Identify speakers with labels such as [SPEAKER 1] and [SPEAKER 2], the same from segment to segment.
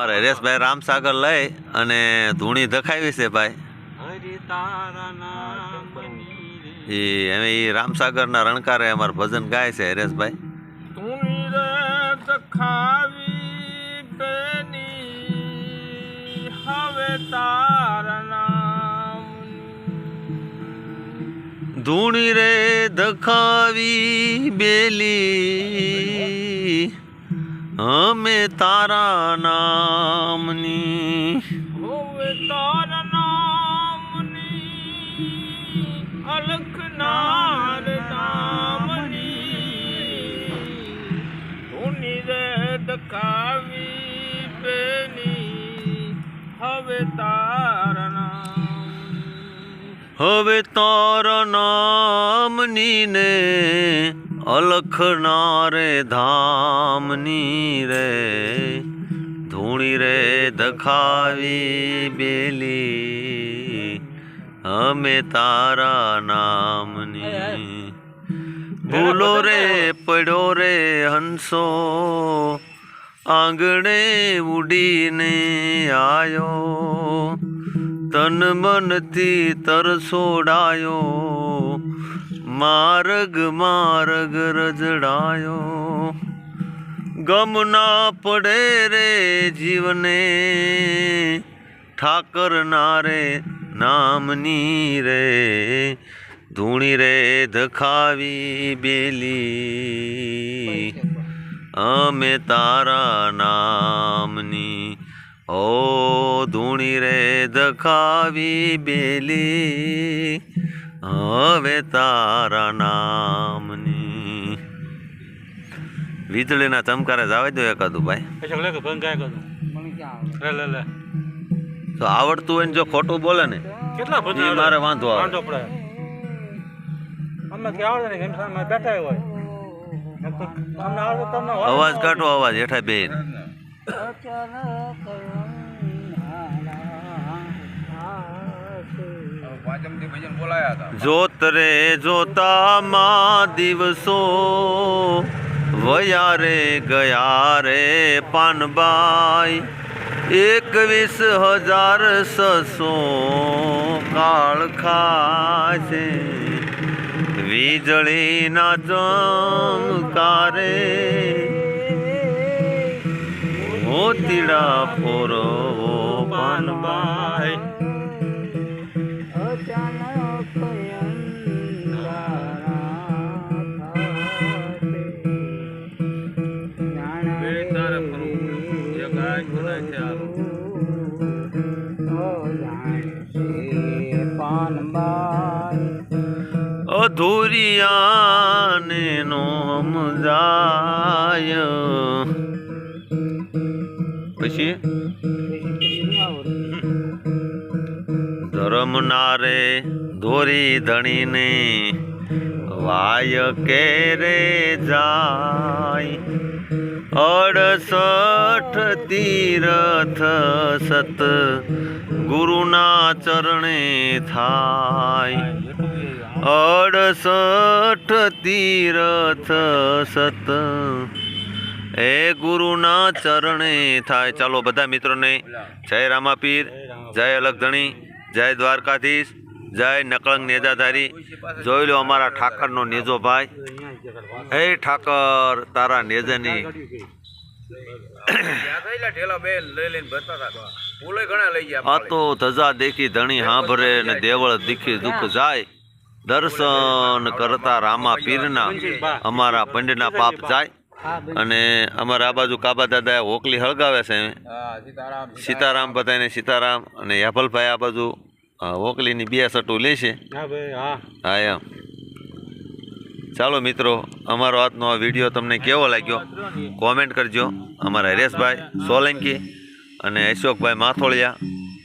[SPEAKER 1] મારે હરેશભાઈ રામસાગર લઈ અને ધૂણી ધખાવી છે ભાઈ. એ એમ એ રામસાગરના રણકારે અમારે ભજન ગાય છે હરેશભાઈ.
[SPEAKER 2] ધૂણી રે દખાવી હવે
[SPEAKER 1] ધૂણી રે ધખાવી બેલી અમે તારા નામની.
[SPEAKER 2] હોવે તારા નામની. અલખનાર નામની. ધૂની રે દખાવી બેની હવે તારા
[SPEAKER 1] હવે તારા નામની ને અલખનારે ધામની રે. ધૂણી રે દખાવી બેલી અમે તારા નામની. ભૂલો રે પડ્યો રે હંસો આંગણે ઉડીને આયો. તન મનથી તરસોડાયો માર્ગ માર્ગ રજડાયો. ગમ ના પડે રે જીવને, ઠાકર નારે નામની રે. ધૂણી રે ધખાવી બેલી, અમે તારા નામની, ઓ રે દખાવી બેલી હવે તારા નામની. વીજળીના ચમકારે જ આવે દો એકાદું ભાઈ.
[SPEAKER 2] લે કે ભંગાય કરું લે લે લે.
[SPEAKER 1] તો આવડતું હોય ને જો ખોટું બોલે ને
[SPEAKER 2] કેટલા
[SPEAKER 1] મારે વાંધો આવે.
[SPEAKER 2] વાંધો પડે. અમને કે આવડે ને કેમ સામે બેઠા હોય એમ તો અમને આવડે તો તમને હોય.
[SPEAKER 1] અવાજ કાઢો અવાજ હેઠા બે જોત રે જોતામાં દિવસો વયા રે ગયા રે પાનબાઈ. એકવીસ હજાર સસો કાળ ખાશે. વીજળીના ચમકારે. મોતીડા ફોરો
[SPEAKER 2] એક આંખ બનાય છે હારું.
[SPEAKER 1] અધૂરિયાને નો સમજાય. પછી? ધરમનારે ધોરી ધણીને વાય કેરે જાય. અડસઠ તીરથ સત ગુરુના ચરણે થાય. અડસઠ તીરથ સત એ ગુરુના ચરણે થાય. ચાલો બધા મિત્રોને જય રામાપીર, જય અલગધણી, જય દ્વારકાધીશ. જય નકળંગ નેજાધારી. જોઈ લો અમારા ઠાકરનો નેજો ભાઈ. હે ઠાકર, તારા નેજાની. આ તો ધજા દેખી ધણી હાંભરે ને દેવળ દીખી દુઃખ જાય. દર્શન કરતા રામા પીરના અમારા પંડના પાપ જાય. અને અમારા આ બાજુ કાબા દાદા ઓકલી હળગાવે છે. સીતારામ બધાને સીતારામ અને યાભલભાઈ આ બાજુ અ, ઓકલીની બે સટું લે છે.
[SPEAKER 2] હા હા.
[SPEAKER 1] હા એમ. ચાલો મિત્રો અમારો આજનો આ વીડિયો તમને કેવો લાગ્યો? કોમેન્ટ કરજો. અમારા હરેશભાઈ સોલંકી અને અશોકભાઈ માથોળિયા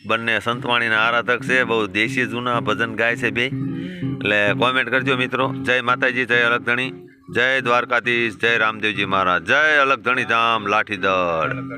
[SPEAKER 1] બંને સંતવાણીના આરાધક છે બહુ દેશી જૂના ભજન ગાય છે બે. એટલે કોમેન્ટ કરજો મિત્રો. જય માતાજી જય અલગધણી. જય દ્વારકાધીશ જય રામદેવજી મહારાજ. જય અલગધણી ધામ લાઠીદળ.